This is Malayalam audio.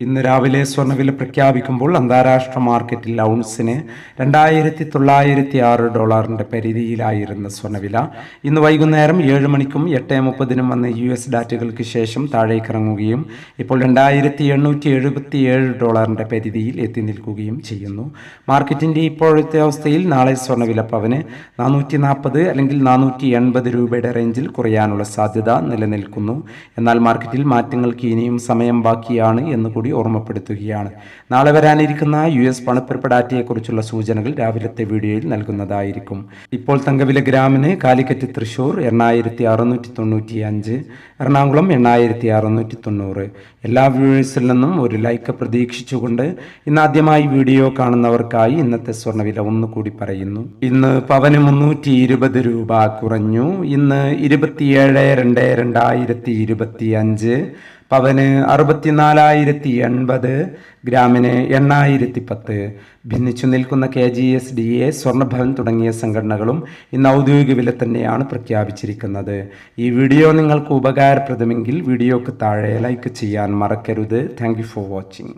ഇന്ന് രാവിലെ സ്വർണവില പ്രഖ്യാപിക്കുമ്പോൾ അന്താരാഷ്ട്ര മാർക്കറ്റിൽ ഔൺസിന് രണ്ടായിരത്തി തൊള്ളായിരത്തി ആറ് ഡോളറിന്റെ പരിധിയിലായിരുന്ന സ്വർണവില. ഇന്ന് വൈകുന്നേരം ഏഴ് മണിക്കും എട്ട് മുപ്പതിനും വന്ന യു എസ് ഡാറ്റകൾക്ക് ശേഷം താഴേക്കിറങ്ങുകയും ഇപ്പോൾ രണ്ടായിരത്തി എണ്ണൂറ്റി എഴുപത്തി ഏഴ് ഡോളറിന്റെ പരിധിയിൽ എത്തി നിൽക്കുകയും ചെയ്യുന്നു. മാർക്കറ്റിന്റെ ഇപ്പോഴത്തെ അവസ്ഥയിൽ നാളെ സ്വർണവില പവന് നാനൂറ്റി നാൽപ്പത് അല്ലെങ്കിൽ നാനൂറ്റി എൺപത് രൂപയുടെ റേഞ്ചിൽ കുറയാനുള്ള സാധ്യത നിലനിൽക്കുന്നു. എന്നാൽ മാർക്കറ്റിൽ മാറ്റങ്ങൾക്ക് ഇനിയും സമയം ബാക്കിയാണ് എന്ന് കൂടി ഓർമ്മപ്പെടുത്തുകയാണ്. നാളെ വരാനിരിക്കുന്ന യു എസ് പണപ്പെരുപ്പ് ഡാറ്റയെക്കുറിച്ചുള്ള സൂചനകൾ രാവിലത്തെ വീഡിയോയിൽ നൽകുന്നതായിരിക്കും. ഇപ്പോൾ തങ്കവില ഗ്രാമിന് കാലിക്കറ്റ് തൃശൂർ എണ്ണായിരത്തി അറുന്നൂറ്റി തൊണ്ണൂറ്റി അഞ്ച് എറണാകുളം എണ്ണായിരത്തി അറുന്നൂറ്റി തൊണ്ണൂറ് എല്ലാ വ്യൂവേഴ്സിൽ നിന്നും ഒരു ലൈക്ക് പ്രതീക്ഷിച്ചുകൊണ്ട് ഇന്ന് ആദ്യമായി വീഡിയോ കാണുന്നവർക്കായി ഇന്നത്തെ സ്വർണവില ഒന്നുകൂടി പറയുന്നു. ഇന്ന് പവന് മുന്നൂറ്റി ഇരുപത് രൂപ കുറഞ്ഞു. ഇന്ന് ഇരുപത്തിയേഴ് രണ്ട് രണ്ടായിരത്തി ഇരുപത്തി അഞ്ച് പവന് അറുപത്തിനാലായിരത്തി എൺപത് ഗ്രാമിന് എണ്ണായിരത്തി പത്ത് ഭിന്നിച്ചു നിൽക്കുന്ന K G S D A Swarnabhavan തുടങ്ങിയ സംഘടനകളും ഇന്ന് ഔദ്യോഗിക വില തന്നെയാണ് പ്രഖ്യാപിച്ചിരിക്കുന്നത്. ഈ വീഡിയോ നിങ്ങൾക്ക് ഉപകാരപ്രദമെങ്കിൽ വീഡിയോക്ക് താഴെ ലൈക്ക് ചെയ്യാൻ മറക്കരുത്. Thank for watching